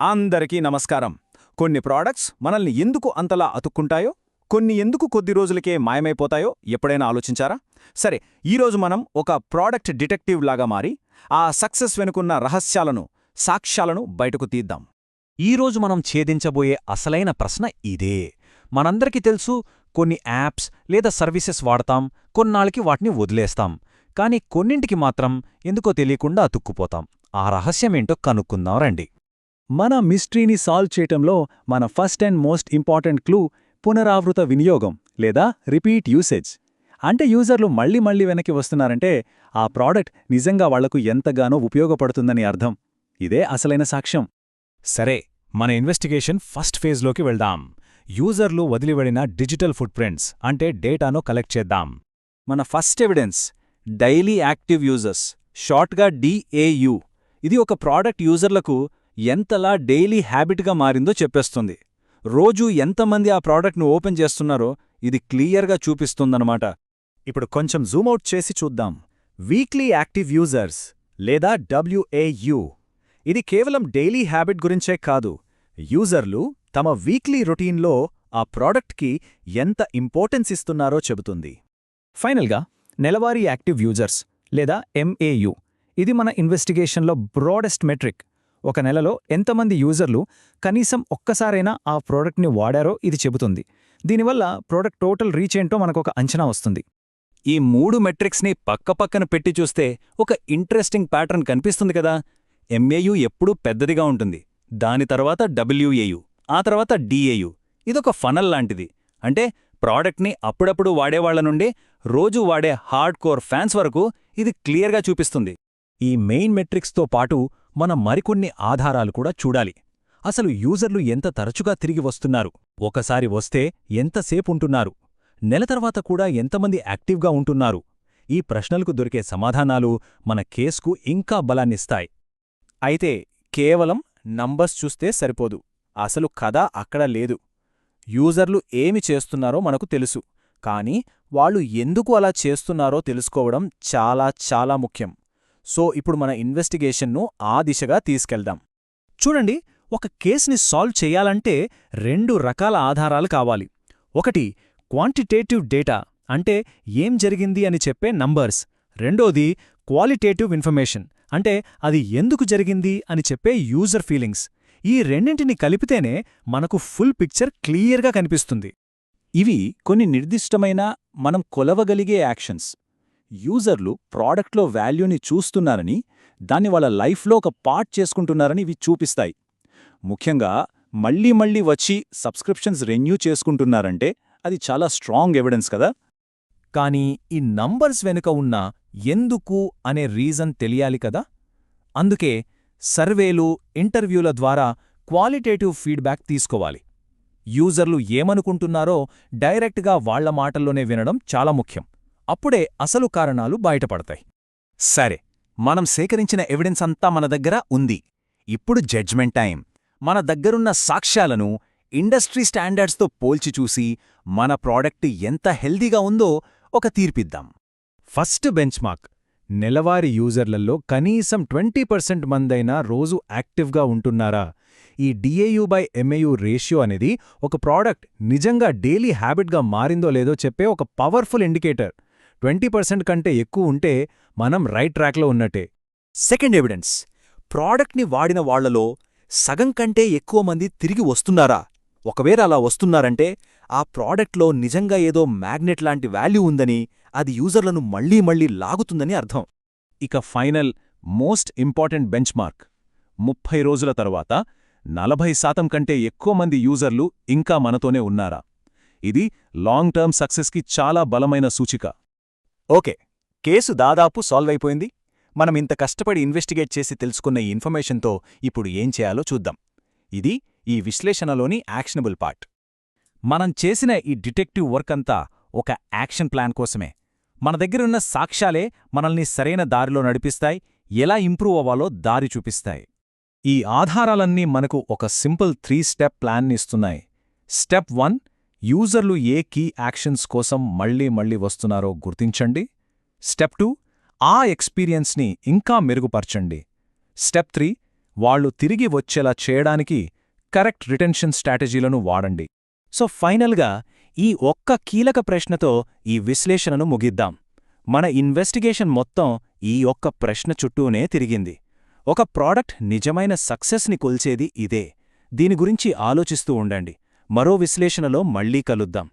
అందరికీ నమస్కారం. కొన్ని ప్రోడక్ట్స్ మనల్ని ఎందుకు అంతలా అతుక్కుంటాయో కొన్ని ఎందుకు కొద్ది రోజులకే మాయమైపోతాయో ఎప్పుడైనా ఆలోచించారా? సరే ఈరోజు మనం ఒక ప్రోడక్ట్ డిటెక్టివ్ లాగా మారి ఆ సక్సెస్ వెనుకున్న రహస్యాలను సాక్ష్యాలను బయటకు తీద్దాం. ఈరోజు మనం ఛేదించబోయే అసలైన ప్రశ్న ఇదే. మనందరికీ తెలుసు కొన్ని యాప్స్ లేదా సర్వీసెస్ వాడతాం కొన్నాళ్ళకి వాటిని వదిలేస్తాం. కానీ కొన్నింటికి మాత్రం ఎందుకో తెలియకుండా అతుక్కుపోతాం. ఆ రహస్యమేంటో కనుక్కుందాం రండి. మన మిస్టరీని సాల్వ్ చేయటంలో మన first and most important clue పునరావృత వినియోగం లేదా రిపీట్ యూసేజ్. అంటే యూజర్లు మళ్ళీ మళ్ళీ వెనక్కి వస్తున్నారంటే ఆ ప్రోడక్ట్ నిజంగా వాళ్ళకు ఎంతగానో ఉపయోగపడుతుందని అర్థం. ఇదే అసలైన సాక్ష్యం. సరే మన ఇన్వెస్టిగేషన్ ఫస్ట్ ఫేజ్లోకి వెళ్దాం. యూజర్లు వదిలివడిన డిజిటల్ ఫుట్ ప్రింట్స్ అంటే డేటాను కలెక్ట్ చేద్దాం. మన first evidence daily active users షార్ట్గా డిఏయు ఇది ఒక ప్రోడక్ట్ యూజర్లకు ఎంతలా డైలీ హ్యాబిట్గా మారిందో చెప్పేస్తుంది. రోజూ ఎంతమంది ఆ ప్రోడక్ట్ను ఓపెన్ చేస్తున్నారో ఇది క్లియర్గా చూపిస్తుందన్నమాట. ఇప్పుడు కొంచెం జూమౌట్ చేసి చూద్దాం. వీక్లీ యాక్టివ్ యూజర్స్ లేదా డబ్ల్యూఏయు ఇది కేవలం డైలీ హ్యాబిట్ గురించే కాదు. యూజర్లు తమ వీక్లీ రొటీన్లో ఆ ప్రోడక్ట్కి ఎంత ఇంపార్టెన్స్ ఇస్తున్నారో చెబుతుంది. ఫైనల్గా నెలవారీ యాక్టివ్ యూజర్స్ లేదా ఎంఏయు ఇది మన ఇన్వెస్టిగేషన్లో బ్రాడెస్ట్ మెట్రిక్. ఒక నెలలో ఎంతమంది యూజర్లు కనీసం ఒక్కసారైనా ఆ ప్రోడక్ట్ని వాడారో ఇది చెబుతుంది. దీనివల్ల ప్రోడక్ట్ టోటల్ రీచ్ ఏంటో మనకొక అంచనా వస్తుంది. ఈ మూడు మెట్రిక్స్ని పక్కపక్కన పెట్టి చూస్తే ఒక ఇంట్రెస్టింగ్ ప్యాటర్న్ కనిపిస్తుంది కదా. ఎంఏయు ఎప్పుడూ పెద్దదిగా ఉంటుంది. దాని తర్వాత డబ్ల్యూఏయు ఆ తర్వాత డిఏయు ఇదొక ఫనల్ లాంటిది. అంటే ప్రోడక్ట్ని అప్పుడప్పుడు వాడేవాళ్ళ నుండి రోజూ వాడే హార్డ్ కోర్ ఫ్యాన్స్ వరకు ఇది క్లియర్గా చూపిస్తుంది. ఈ మెయిన్ మెట్రిక్స్తో పాటు మనం మరికొన్ని ఆధారాలు కూడా చూడాలి. అసలు యూజర్లు ఎంత తరచుగా తిరిగి వస్తున్నారు? ఒకసారి వస్తే ఎంతసేపుంటున్నారు నెల తర్వాత కూడా ఎంతమంది యాక్టివ్గా ఉంటున్నారు? ఈ ప్రశ్నలకు దొరికే సమాధానాలు మన కేసుకు ఇంకా బలాన్నిస్తాయి. అయితే కేవలం నంబర్స్ చూస్తే సరిపోదు. అసలు కథ అక్కడ లేదు. యూజర్లు ఏమి చేస్తున్నారో మనకు తెలుసు. కానీ వాళ్ళు ఎందుకు అలా చేస్తున్నారో తెలుసుకోవడం చాలా చాలా ముఖ్యం. సో ఇప్పుడు మన ఇన్వెస్టిగేషన్ను ఆ దిశగా తీసుకెళ్దాం. చూడండి ఒక కేసుని సాల్వ్ చేయాలంటే రెండు రకాల ఆధారాలు కావాలి. ఒకటి క్వాంటిటేటివ్ డేటా అంటే ఏం జరిగింది అని చెప్పే నంబర్స్. రెండోది క్వాలిటేటివ్ ఇన్ఫర్మేషన్ అంటే అది ఎందుకు జరిగింది అని చెప్పే యూజర్ ఫీలింగ్స్. ఈ రెండింటిని కలిపితేనే మనకు ఫుల్ పిక్చర్ క్లియర్గా కనిపిస్తుంది. ఇవి కొన్ని నిర్దిష్టమైన మనం కొలవగలిగే యాక్షన్స్. యూజర్లు ప్రోడక్ట్లో వాల్యూని చూస్తున్నారని దాన్ని వాళ్ళ లైఫ్లో ఒక పార్ట్ చేసుకుంటున్నారని ఇవి చూపిస్తాయి. ముఖ్యంగా మళ్ళీ మళ్ళీ వచ్చి సబ్స్క్రిప్షన్స్ రెన్యూ చేసుకుంటున్నారంటే అది చాలా స్ట్రాంగ్ ఎవిడెన్స్ కదా. కానీ ఈ నంబర్స్ వెనుక ఉన్న ఎందుకు అనే రీజన్ తెలియాలి కదా? అందుకే సర్వేలు ఇంటర్వ్యూల ద్వారా క్వాలిటేటివ్ ఫీడ్బ్యాక్ తీసుకోవాలి. యూజర్లు ఏమనుకుంటున్నారో డైరెక్ట్గా వాళ్ళ మాటల్లోనే వినడం చాలా ముఖ్యం. అప్పుడే అసలు కారణాలు బయటపడతాయి. సరే మనం సేకరించిన ఎవిడెన్స్ అంతా మన దగ్గర ఉంది. ఇప్పుడు జడ్జ్మెంట్ టైం. మన దగ్గరున్న సాక్ష్యాలను ఇండస్ట్రీ స్టాండర్డ్స్తో పోల్చి చూసి మన ప్రోడక్ట్ ఎంత హెల్దీగా ఉందో ఒక తీర్పిద్దాం. First benchmark. నెలవారీ యూజర్లలో కనీసం ట్వంటీ పర్సెంట్ మందైనా రోజు యాక్టివ్గా ఉంటున్నారా? ఈ డిఏయు బై ఎంఏయు రేషియో అనేది ఒక ప్రోడక్ట్ నిజంగా డైలీ హ్యాబిట్గా మారిందో లేదో చెప్పే ఒక పవర్ఫుల్ ఇండికేటర్. ట్వంటీ పర్సెంట్ కంటే ఎక్కువ ఉంటే మనం రైట్ ట్రాక్లో ఉన్నట్టే. Second evidence. ప్రోడక్ట్ని వాడిన వాళ్ళలో సగం కంటే ఎక్కువ మంది తిరిగి వస్తున్నారా? ఒకవేళ అలా వస్తున్నారంటే ఆ ప్రోడక్ట్లో నిజంగా ఏదో మ్యాగ్నెట్ లాంటి వాల్యూ ఉందని అది యూజర్లను మళ్ళీ మళ్ళీ లాగుతుందని అర్థం. ఇక final most important benchmark ముప్పై రోజుల తర్వాత నలభై శాతం కంటే ఎక్కువ మంది యూజర్లు ఇంకా మనతోనే ఉన్నారా? ఇది లాంగ్ టర్మ్ సక్సెస్కి చాలా బలమైన సూచిక. ఓకే కేసు దాదాపు సాల్వ్ అయిపోయింది మనం ఇంత కష్టపడి ఇన్వెస్టిగేట్ చేసి తెలుసుకున్న ఈ ఇన్ఫర్మేషన్తో ఇప్పుడు ఏం చేయాలో చూద్దాం. ఇది ఈ విశ్లేషణలోని యాక్షనబుల్ పార్ట్. మనం చేసిన ఈ డిటెక్టివ్ వర్క్ అంతా ఒక యాక్షన్ ప్లాన్ కోసమే. మన దగ్గరున్న సాక్ష్యాలే మనల్ని సరైన దారిలో నడిపిస్తాయి ఎలా ఇంప్రూవ్ అవ్వాలో దారి చూపిస్తాయి. ఈ ఆధారాలన్నీ మనకు ఒక సింపుల్ త్రీ స్టెప్ ప్లాన్ని ఇస్తున్నాయి. స్టెప్ వన్ యూజర్లు ఏ కీ యాక్షన్స్ కోసం మళ్ళీ మళ్ళీ వస్తున్నారో గుర్తించండి. స్టెప్ టూ ఆ ఎక్స్పీరియన్స్ని ఇంకా మెరుగుపరచండి. స్టెప్ త్రీ వాళ్ళు తిరిగి వచ్చేలా చేయడానికి కరెక్ట్ రిటెన్షన్ స్ట్రాటజీలను వాడండి. సో ఫైనల్గా ఈ ఒక్క కీలక ప్రశ్నతో ఈ విశ్లేషణను ముగిద్దాం. మన ఇన్వెస్టిగేషన్ మొత్తం ఈ ఒక్క ప్రశ్న చుట్టూనే తిరిగింది. ఒక ప్రోడక్ట్ నిజమైన సక్సెస్ని కొల్చేది ఇదే. దీని గురించి ఆలోచిస్తూ ఉండండి. మరో విశ్లేషణలో మళ్ళీ కలుద్దాం.